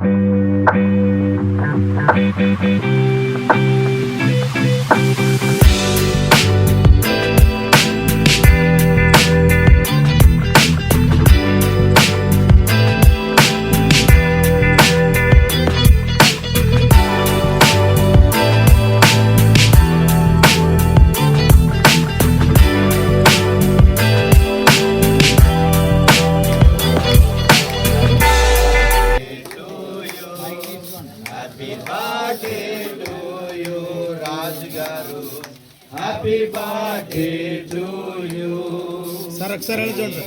Thank you. గారు. Happy birthday to you sir వెళ్ళి చూడండి.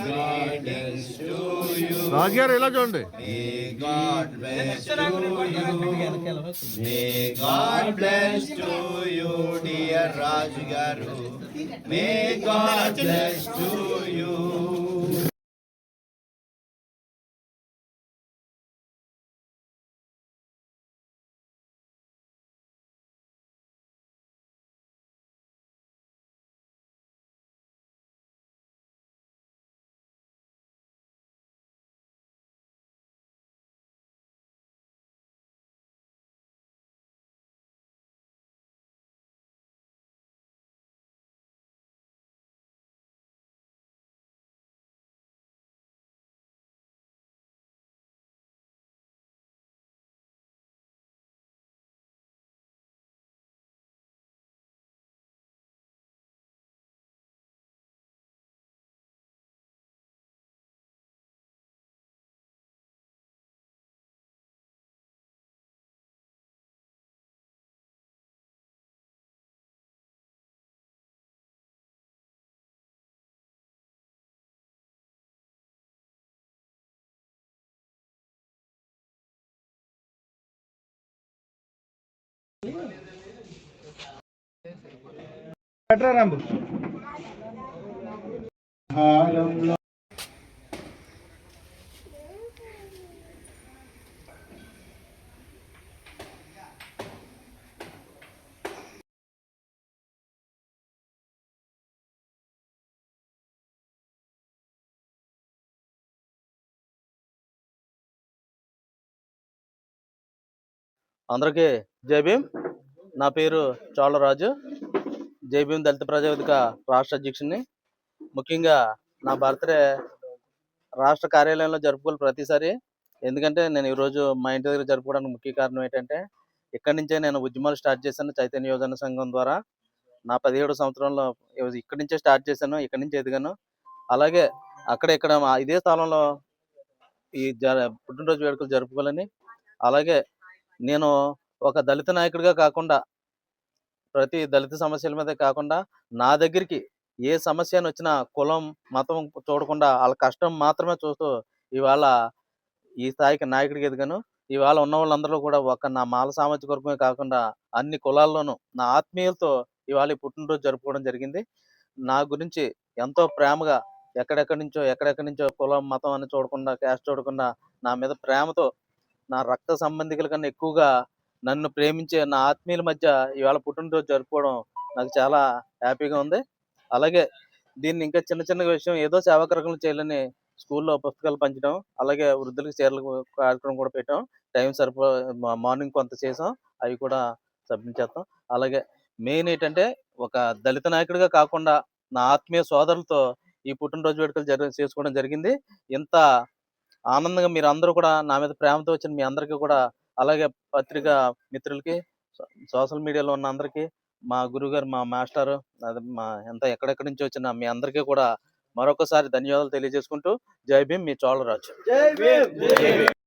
టు యు రాజుగారు ఇలా చూడండి. May God bless to you may God bless to you dear Raju గారు may God bless to you పెట్టరా అందరికీ జై భీమ్. నా పేరు చోళరాజు. జై భీమ్ దళిత ప్రజావేదిక రాష్ట్ర అధ్యక్షుడిని. ముఖ్యంగా నా బర్త్డే రాష్ట్ర కార్యాలయంలో జరుపుకోవాలి ప్రతిసారి. ఎందుకంటే నేను ఈరోజు మా ఇంటి దగ్గర జరుపుకోవడానికి ముఖ్య కారణం ఏంటంటే ఇక్కడి నుంచే నేను ఉద్యమాలు స్టార్ట్ చేశాను చైతన్య యోజన సంఘం ద్వారా. నా పదిహేడు సంవత్సరంలో ఇక్కడి నుంచే స్టార్ట్ చేశాను ఇక్కడి నుంచి ఎదిగాను. అలాగే అక్కడ ఇక్కడ ఇదే స్థలంలో ఈ జ పుట్టినరోజు వేడుకలు జరుపుకోవాలని. అలాగే నేను ఒక దళిత నాయకుడిగా కాకుండా ప్రతి దళిత సమస్యల మీద కాకుండా నా దగ్గరికి ఏ సమస్య అని వచ్చినా కులం మతం చూడకుండా వాళ్ళ కష్టం మాత్రమే చూస్తూ ఇవాళ ఈ స్థాయికి నాయకుడికి ఎదిగాను. ఇవాళ ఉన్న వాళ్ళందరూ కూడా ఒక నా మాల సామాజిక వర్గమే కాకుండా అన్ని కులాల్లోనూ నా ఆత్మీయులతో ఇవాళ ఈ పుట్టినరోజు జరుపుకోవడం జరిగింది. నా గురించి ఎంతో ప్రేమగా ఎక్కడెక్కడి నుంచో ఎక్కడెక్కడి నుంచో కులం మతం అని చూడకుండా క్యాస్ట్ చూడకుండా నా మీద ప్రేమతో నా రక్త సంబంధికుల కన్నా ఎక్కువగా నన్ను ప్రేమించే నా ఆత్మీయుల మధ్య ఇవాళ పుట్టినరోజు జరుపుకోవడం నాకు చాలా హ్యాపీగా ఉంది. అలాగే దీన్ని ఇంకా చిన్న చిన్న విషయం ఏదో సేవా కార్యక్రమం చేయాలని స్కూల్లో పుస్తకాలు పంచడం అలాగే వృద్ధులకు చీరలు కార్యక్రమం కూడా పెట్టాం. టైం సరిపో మార్నింగ్ కొంత చేసాం. అవి కూడా సబ్మిట్ చేస్తాం. అలాగే మెయిన్ ఏంటంటే ఒక దళిత నాయకుడిగా కాకుండా నా ఆత్మీయ సోదరులతో ఈ పుట్టినరోజు వేడుకలు జరి చేసుకోవడం జరిగింది. ఇంత ఆనందంగా మీరు అందరూ కూడా నా మీద ప్రేమతో వచ్చిన మీ అందరికీ కూడా అలాగే పత్రిక మిత్రులకి సోషల్ మీడియాలో ఉన్న అందరికీ మా గురుగారు మా మాస్టర్ అది మా ఎంత ఎక్కడెక్కడి నుంచి వచ్చిన మీ అందరికీ కూడా మరొకసారి ధన్యవాదాలు తెలియజేసుకుంటూ జై భీమ్ మీ చోళరాజు.